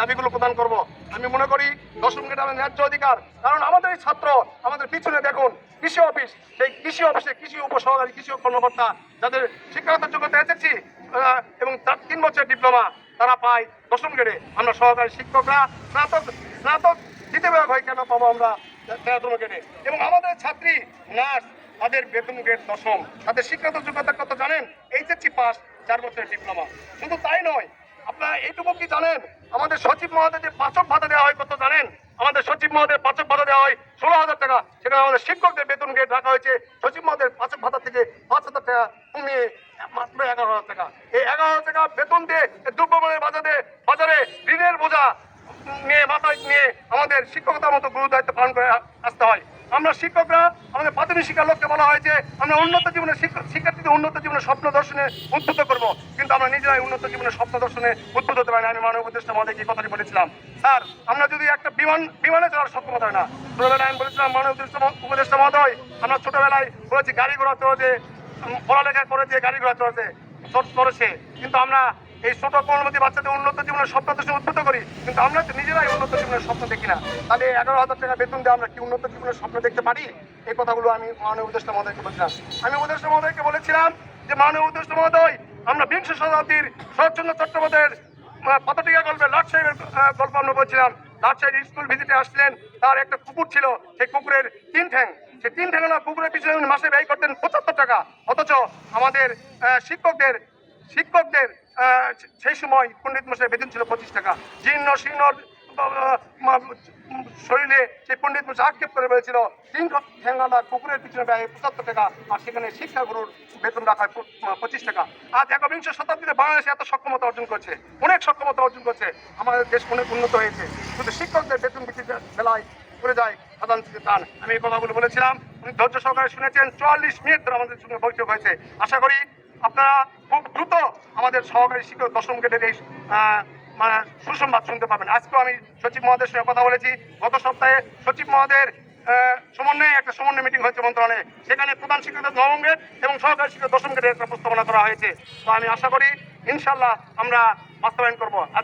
দাবিগুলো প্রদান করব। আমি মনে করি দশম গ্রেড আমাদের ন্যায্য অধিকার। কারণ আমাদের ছাত্র আমাদের পিছনে দেখুন, কৃষি অফিস। সেই কৃষি অফিসে কৃষি উপসহকারী, কৃষি কর্মকর্তা যাদের শিক্ষাগত যোগ্যতা এসেছি এবং তার তিন বছর ডিপ্লোমা তারা পায় দশম গ্রেডে। আমরা সহকারী শিক্ষকরা, স্নাতক স্নাতক দ্বিতীয় বিভাগ হয় কেন পাবো আমরা তেরোতম গ্রেডে? এবং আমাদের ছাত্রী, নার্স, তাদের বেতন গ্রেড দশম। তাদের শিক্ষাগত যোগ্যতা কত জানেন? এইচএসসি পাস, চার বছরের ডিপ্লোমা। শুধু তাই নয়, আপনারা এইটুকু কি জানেন? আমাদের সচিব মহোদয় যে পাচক ভাতা দেওয়া হয় কত জানেন? আমাদের সচিব মহোদয় পাচক ভাতা দেওয়া হয় ষোলো হাজার টাকা। সেখানে আমাদের শিক্ষকদের বেতন গ্রেড রাখা হয়েছে। সচিব মহোদয়ের পাচক ভাতা থেকে পাঁচ হাজার টাকা কমিয়ে মাত্র এগারো হাজার টাকা। এই এগারো হাজার টাকা বেতন দিয়ে দ্রব্যমূল্যের বাজারে বাজারে ঋণের বোঝা নিয়ে মাথায় নিয়ে আমাদের শিক্ষকতার মতো গুরু দায়িত্ব পালন করে আসতে হয়। আমরা শিক্ষকরা, আমাদের প্রাথমিক শিক্ষার লক্ষ্যে বলা হয়েছে আমরা উন্নত শিক্ষক শিক্ষার্থীদের উন্নত জীবনের স্বপ্ন দর্শনে উদ্বুদ্ধ করব। কিন্তু আমরা নিজেরাই উন্নত জীবনের স্বপ্ন দর্শনে উদ্বুদ্ধ হতে পারি না। আমি মানব উপদেষ্টা মহোদয়কে এই কথাটি বলেছিলাম। স্যার, আমরা যদি একটা বিমান, বিমানে চলার সক্ষমতা হয় না। ছোটবেলায় আমি বলেছিলাম মানব উপদেষ্টা মহ- উপদেষ্টা মহোদয়, আমরা ছোটবেলায় বলেছি, গাড়ি ঘোড়া চলেছে পড়ালেখা করে যে গাড়ি ঘোড়া চলেছে চল- চলেছে। কিন্তু আমরা এই ছোট কর্মবতী বাচ্চাদের উন্নত জীবনের স্বপ্ন দর্শনে উদ্বুদ্ধ করি, কিন্তু আমরা তো নিজেরাই উন্নত জীবনের স্বপ্ন দেখি না। তাহলে এগারো হাজার টাকা বেতন দিয়ে আমরা কি উন্নত জীবনের স্বপ্ন দেখতে পারি? এই কথাগুলো আমি মাননীয় উপদেষ্টা মহোদয়কে বলছিলাম। আমি উপদেষ্টা মহোদয়কে বলেছিলাম যে, মাননীয় উপদেষ্টা মহোদয়, আমরা বিংশ শতাব্দীর শরৎচন্দ্র চট্টোপাধ্যায়ের পথটিকা গল্পে লাট সাহেবের গল্প আমরা বলছিলাম। লাট সাহেব স্কুল ভিজিটে আসলেন, তার একটা কুকুর ছিল, সেই কুকুরের তিন ঠ্যাং। সেই তিন ঠ্যাং না কুকুরের পিছনে মাসে ব্যয় করতেন পঁচাত্তর টাকা। অথচ আমাদের শিক্ষকদের শিক্ষকদের সেই সময় পণ্ডিত মশাই বেতন ছিল পঁচিশ টাকা। জীর্ণ, শীর্ণ শরীরে সেই পণ্ডিত মশাই আক্ষেপ করে বলেছিল তিন ঠ্যাঙ্গালা কুকুরের পিছনে ব্যয় পঁচাত্তর টাকা, আর সেখানে শিক্ষাগুরুর বেতন রাখা হয় পঁচিশ টাকা। আজ একবিংশ শতাব্দীতে বাংলাদেশে এত সক্ষমতা অর্জন করছে, অনেক সক্ষমতা অর্জন করছে, আমাদের দেশ অনেক উন্নত হয়েছে। কিন্তু শিক্ষকদের বেতন বৃদ্ধির বেলায় করে যায় সাধারণ টান আমি এই কথাগুলো বলেছিলাম, উনি ধৈর্য সহকারে শুনেছেন, চুয়াল্লিশ মিনিট ধরে আমাদের সঙ্গে বৈঠক হয়েছে। আশা করি আপনারা খুব দ্রুত আমাদের সহকারী শিক্ষক দশম গ্রেডের এই মানে সুসংবাদ শুনতে পাবেন। আজকেও আমি সচিব মহোদয়ের সঙ্গে কথা বলেছি। গত সপ্তাহে সচিব মহোদয়ের সমন্বয়ে একটা সমন্বয় মিটিং হয়েছে মন্ত্রণালয়ে। সেখানে প্রধান শিক্ষকদের নবম গ্রেড এবং সহকারী শিক্ষক দশম গ্রেডের একটা প্রস্তাবনা করা হয়েছে। তো আমি আশা করি ইনশাল্লাহ আমরা বাস্তবায়ন করব।